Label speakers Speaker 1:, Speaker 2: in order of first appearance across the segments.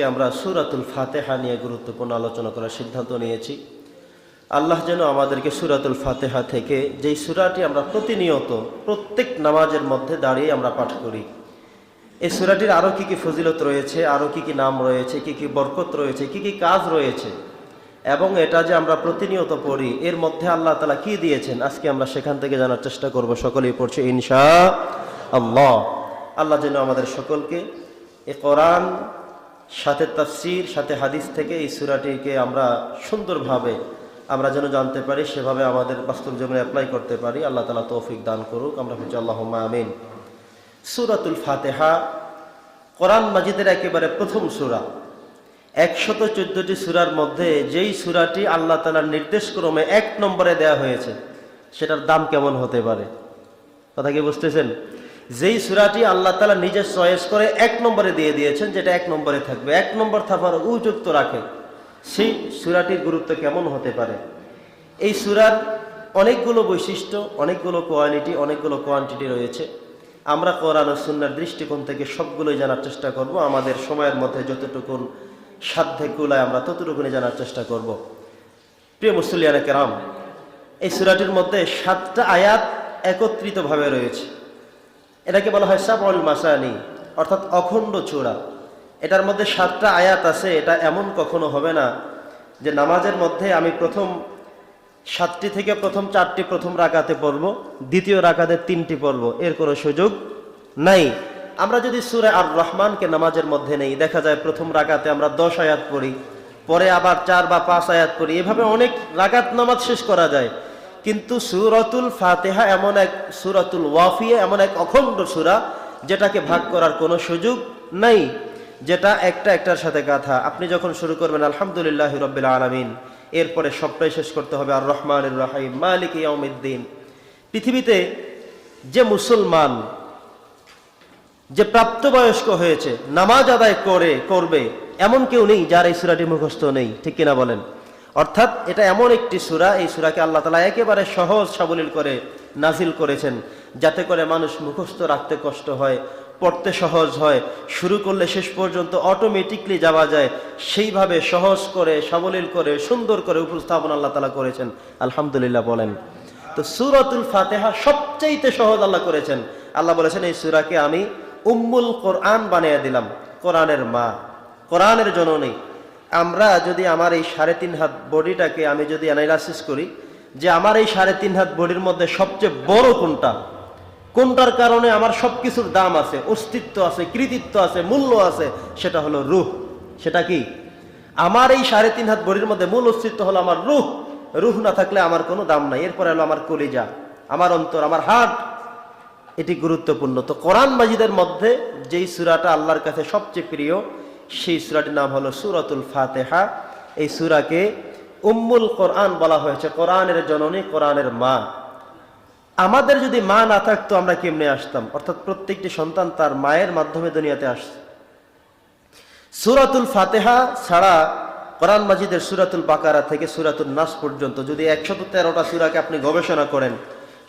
Speaker 1: আজকে আমরা সুরাতুল ফাতেহা নিয়ে গুরুত্বপূর্ণ আলোচনা করার সিদ্ধান্ত নিয়েছি। আল্লাহ যেন আমাদেরকে সুরাতুল ফাতেহা থেকে যেই সুরাটি আমরা প্রতিনিয়ত প্রত্যেক নামাজের মধ্যে দাঁড়িয়ে আমরা পাঠ করি, এই সুরাটির আরও কি কি ফজিলত রয়েছে আরও কি কি নাম রয়েছে, কি কি বরকত রয়েছে, কি কি কাজ রয়েছে, এবং এটা যে আমরা প্রতিনিয়ত পড়ি, এর মধ্যে আল্লাহ তালা কি দিয়েছেন, আজকে আমরা সেখান থেকে জানার চেষ্টা করব, সকলেই পড়ছি ইনশা আল্লাহ। আল্লাহ যেন আমাদের সকলকে এ কোরআন সাথে তাফসির, সাথে হাদিস থেকে এই সুরাটিকে আমরা সুন্দরভাবে আমরা যেন জানতে পারি, সেভাবে আমাদের বাস্তব জীবনে অ্যাপ্লাই করতে পারি। আল্লাহ তালা তৌফিক দান করুক, আমরা হচ্ছে আল্লাহ আমিন। সুরাতুল ফাতেহা কোরআন মাজিদের একেবারে প্রথম সুরা। একশত চোদ্দটি সুরার মধ্যে যেই সুরাটি আল্লাহ তালার নির্দেশক্রমে এক নম্বরে দেয়া হয়েছে, সেটার দাম কেমন হতে পারে? কথা কি বুঝতেছেন? যেই সুরাটি আল্লাহ তালা নিজের চয়েস করে এক নম্বরে দিয়ে দিয়েছেন, যেটা এক নম্বরে থাকবে। এক নম্বর থাকার উপযুক্ত রাখে, সেই সুরাটির গুরুত্ব কেমন হতে পারে? এই সুরার অনেকগুলো বৈশিষ্ট্য, অনেকগুলো কোয়ালিটি, অনেকগুলো কোয়ান্টিটি রয়েছে। আমরা কোরআন ও সুন্নার দৃষ্টিকোণ থেকে সবগুলোই জানার চেষ্টা করব। আমাদের সময়ের মধ্যে যতটুকুন সাধ্যে কুলায় আমরা ততটুকুনি জানার চেষ্টা করব। প্রিয় মুসলিয়ানা কেরাম, এই সুরাটির মধ্যে সাতটা আয়াত একত্রিতভাবে রয়েছে। এটাকে বলা হয় সাবল মাসানি, অর্থাৎ অখণ্ড চূড়া। এটার মধ্যে সাতটা আয়াত আছে, এটা এমন কখনো হবে না যে নামাজের মধ্যে আমি প্রথম সাতটি থেকে প্রথম চারটি প্রথম রাকাতে পড়ব, দ্বিতীয় রাকাতে তিনটি পড়ব, এর কোনো সুযোগ নাই। আমরা যদি সুরে আর রহমানকে নামাজের মধ্যে নেই, দেখা যায় প্রথম রাকাতে আমরা দশ আয়াত পড়ি, পরে আবার চার বা পাঁচ আয়াত পড়ি, এভাবে অনেক রাকাত নামাজ শেষ করা যায়। কিন্তু সুরতুল ফাতেহা এমন এক, সুরাতুল ওয়াফিয়া এমন এক অখণ্ড সুরা যেটাকে ভাগ করার কোনো সুযোগ নাই, যেটা একটা একটার সাথে গাথা আপনি যখন শুরু করবেন, আলহামদুলিল্লাহ রবিল আলমিন, এরপরে সবটাই শেষ করতে হবে আর রহমান রাহিম, মালিক ইয়াউমিদ্দিন। পৃথিবীতে যে মুসলমান, যে প্রাপ্তবয়স্ক হয়েছে, নামাজ আদায় করে, করবে, এমন কেউ নেই যার এই সুরাটি মুখস্থ নেই, ঠিক কিনা বলেন? অর্থাৎ এটা এমন একটি সুরা, এই সুরাকে আল্লাহ তালা একেবারে সহজ সাবলীল করে নাজিল করেছেন, যাতে করে মানুষ মুখস্থ রাখতে কষ্ট হয়, পড়তে সহজ হয়, শুরু করলে শেষ পর্যন্ত অটোমেটিকলি যাওয়া যায়। সেইভাবে সহজ করে, সাবলীল করে, সুন্দর করে উপস্থাপন আল্লাহ তালা করেছেন। আলহামদুলিল্লাহ বলেন। তো সুরাতুল ফাতেহা সবচাইতে সহজ আল্লাহ করেছেন। আল্লাহ বলেছেন, এই সুরাকে আমি উম্মুল কোরআন বানিয়ে দিলাম, কোরআনের মা, কোরআনের জননী আমরা যদি আমার এই সাড়ে তিন হাত বডিটাকে আমি যদি অ্যানালাইসিস করি যে আমার এই সাড়ে তিন হাত বডির মধ্যে সবচেয়ে বড় কোনটা? কোনটার কারণে আমার সব কিছুর দাম আছে, অস্তিত্ব আছে, কৃতিত্ব আছে, মূল্য আছে? সেটা হলো রুহ। সেটা কি? আমার এই সাড়ে তিন হাত বডির মধ্যে মূল অস্তিত্ব হলো আমার রুহ। রুহ না থাকলে আমার কোনো দাম নাই। এরপরে হলো আমার কলিজা, আমার অন্তর, আমার হার্ট। এটি গুরুত্বপূর্ণ। তো কোরআন মাজিদের মধ্যে যেই সুরাটা আল্লাহর কাছে সবচেয়ে প্রিয় সেই সুরাটির নাম হলো সুরাতুল ফাতেহা। এই সুরাকে উম্মুল কোরআন বলা হয়েছে, কোরআনের জননী, কোরআনের মা। আমাদের যদি মা না থাকতো, আমরা কেমনে আসতাম? অর্থাৎ প্রত্যেকটি সন্তান তার মায়ের মাধ্যমে দুনিয়াতে আসছে। সুরাতুল ফাতেহা ছাড়া কোরআন মাজিদের সুরাতুল বাকারা থেকে সুরাতুল নাস পর্যন্ত যদি একশত তেরোটা সুরাকে আপনি গবেষণা করেন,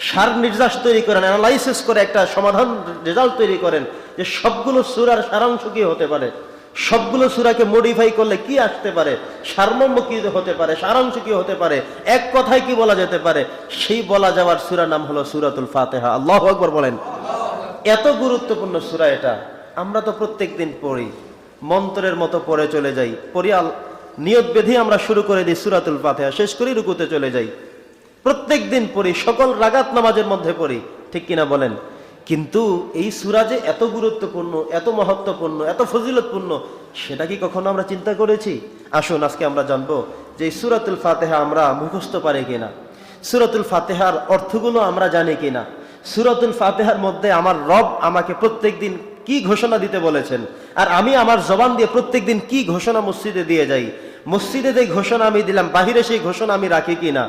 Speaker 1: সার নির্যাস তৈরি করেন, অ্যানালাইসিস করে একটা সমাধান রেজাল্ট তৈরি করেন, যে সবগুলো সুরার সারাংশ কি হতে পারে? সবগুলো সুরাকে মডিফাই করলে কি আসতে পারে? সারমর্ম কি হতে পারে সারাংশ কি হতে পারে, এক কথায় কি বলা যেতে পারে? সেই বলা যাওয়ার সুরার নাম হলো সুরাতুল ফাতেহা। আল্লাহ আকবর বলেন। এত গুরুত্বপূর্ণ সুরা এটা। আমরা তো প্রত্যেক দিন পড়ি, মন্ত্রের মতো পড়ে চলে যাই পরিয়াল নিয়ত বেঁধে আমরা শুরু করে দিই সুরাতুল ফাতেহা, শেষ করি রুকুতে চলে যাই। প্রত্যেক দিন পড়ি, সকল রাগাত নামাজের মধ্যে পড়ি, ঠিক কিনা বলেন? কিন্তু এই সুরা যে এত গুরুত্বপূর্ণ, এত মহত্বপূর্ণ, এত ফজিলতপূর্ণ, সেটা কি কখনো আমরা চিন্তা করেছি? আসুন আজকে আমরা জানব যে সুরাতুল ফাতেহা আমরা মুখস্থ পারি কিনা। সুরাতুল ফাতেহার অর্থগুলো আমরা জানি কিনা। সুরাতুল ফাতেহার মধ্যে আমার রব আমাকে প্রত্যেক দিন কি ঘোষণা দিতে বলেছেন? আর আমি আমার জবান দিয়ে প্রত্যেক দিন কি ঘোষণা মসজিদে দিয়ে যাই? মসজিদে যে ঘোষণা আমি দিলাম, বাহিরে সেই ঘোষণা আমি রাখি কিনা?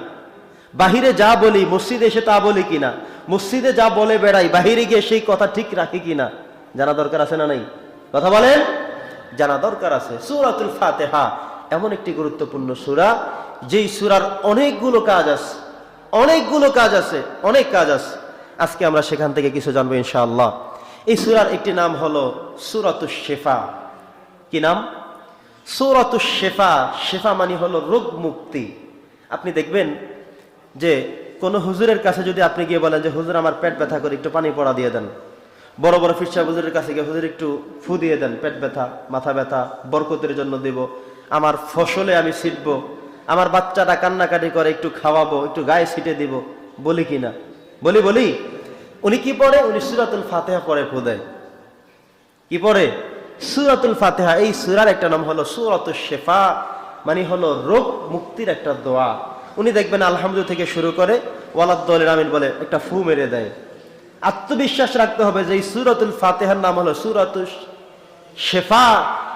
Speaker 1: বাহিরে যা বলি, মসজিদে এসে তা বলি কিনা? মসজিদে যা বলে বেড়াই, বাহিরে গিয়ে সেই কথা ঠিক রাখি কিনা? জানা দরকার আছে না নাই? কথা বলেন? জানা দরকার আছে। সুরাতুল ফাতেহা এমন একটি গুরুত্বপূর্ণ সুরা, যেই সুরার অনেকগুলো কাজ আছে অনেকগুলো কাজ আছে, অনেক কাজ আছে আজকে আমরা সেখান থেকে কিছু জানব ইনশাআল্লাহ। এই সুরার একটি নাম হলো সুরাতুল শেফা। কি নাম? সৌরত শেফা। শেফা মানে হলো রোগ মুক্তি। আপনি দেখবেন যে কোনো হুজুরের কাছে যদি আপনি গিয়ে বলেন যে, হুজুর, আমার পেট ব্যথা করে, একটু পানি পড়া দিয়ে দেন। বড় বড় ফিরসা হুজুরের কাছে গিয়ে, হুজুর, একটু ফু দিয়ে দেন, পেট ব্যথা, মাথা ব্যথা, বরকতের জন্য দেব, আমার ফসলে আমি ছিটব, আমার বাচ্চাটা কান্নাকাটি করে, একটু খাওয়াবো, একটু গায়ে ছিটে দিব। বলি কি না? বলি বলি। উনি কি পড়ে? উনি সুরাতুল ফাতেহা পড়ে, ফু দেয়। কি পড়ে? সুরাতুল ফাতেহা, এই সুরার একটা নাম হলো সুরাতুল শেফা মানে হলো রোগ মুক্তির একটা দোয়া। উনি দেখবেন আলহামদুলিল্লাহ থেকে শুরু করে ওয়ালাদ্দলের আমিন বলে একটা ফু মেরে দেয়। আত্মবিশ্বাস রাখতে হবে যে এই সুরাতুল ফাতেহার নাম হলো সুরাতুল শেফা।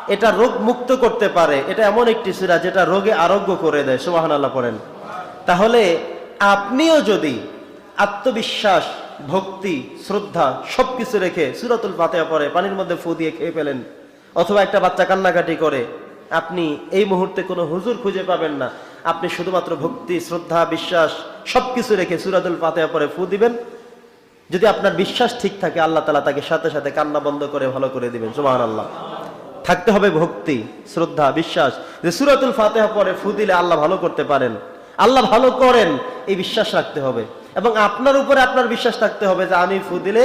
Speaker 1: এটা রোগ মুক্ত করতে পারে। এটা এমন একটি সুরা যেটা রোগে আরোগ্য করে দেয়। সুবাহান আল্লাহ পড়েন। তাহলে আপনিও যদি আত্মবিশ্বাস, ভক্তি, শ্রদ্ধা সবকিছু রেখে সুরাতুল ফাতেহা পরে পানির মধ্যে ফু দিয়ে খেয়ে ফেলেন, অথবা একটা বাচ্চা কান্নাকাটি করে, আপনি এই মুহূর্তে কোনো হুজুর খুঁজে পাবেন না। আপনি শুধুমাত্র ভক্তি, শ্রদ্ধা, বিশ্বাস সবকিছু রেখে সুরাতুল ফাতেহা পরে ফু দিবেন। যদি আপনার বিশ্বাস ঠিক থাকে, আল্লাহ তালা তাকে সাথে সাথে কান্না বন্ধ করে ভালো করে দিবেন। সুমান আল্লাহ থাকতে হবে ভক্তি, শ্রদ্ধা, বিশ্বাস। যে সুরাতুল ফাতেহা পরে ফু দিলে আল্লাহ ভালো করতে পারেন। আল্লাহ ভালো করেন, এই বিশ্বাস রাখতে হবে। এবং আপনার উপরে আপনার বিশ্বাস থাকতে হবে যে আমি ফু দিলে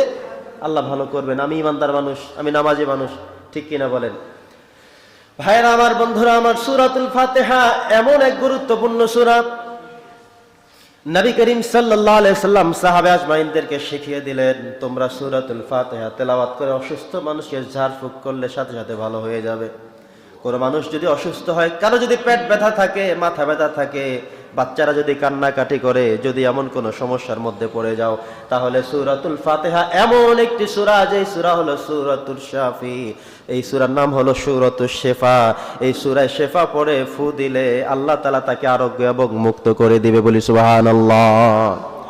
Speaker 1: আল্লাহ ভালো করবেন। আমি ইমানদার মানুষ, আমি নামাজি মানুষ, ঠিক কিনা বলেন? ভাইরা আমার বন্ধুরা, আমার সুরাতুল ফাতেহা এমন এক গুরুত্বপূর্ণ সুরাত নবী করিম সাল্লাম সাহাবে আজমাইনদেরকে শিখিয়ে দিলেন, তোমরা সুরাতুল ফাতেহা তেলাওয়াত করে অসুস্থ মানুষকে ঝাড়ফুঁক করলে সাথে সাথে ভালো হয়ে যাবে। কোনো মানুষ যদি অসুস্থ হয়, কারও যদি পেট ব্যথা থাকে, মাথা ব্যথা থাকে বাচ্চারা যদি কান্নাকাটি করে, যদি এমন কোনো সমস্যার মধ্যে পড়ে যাও, তাহলে সুরাতুল ফাতেহা এমন একটি সুরা যে সুরা হলো সুরাতুল শাফি। এই সুরার নাম হলো সুরতুল শেফা। এই সুরায় শেফা পড়ে ফু দিলে আল্লাহ তালা তাকে আরোগ্য এবং মুক্ত করে দিবে বলি সুবহানাল্লাহ।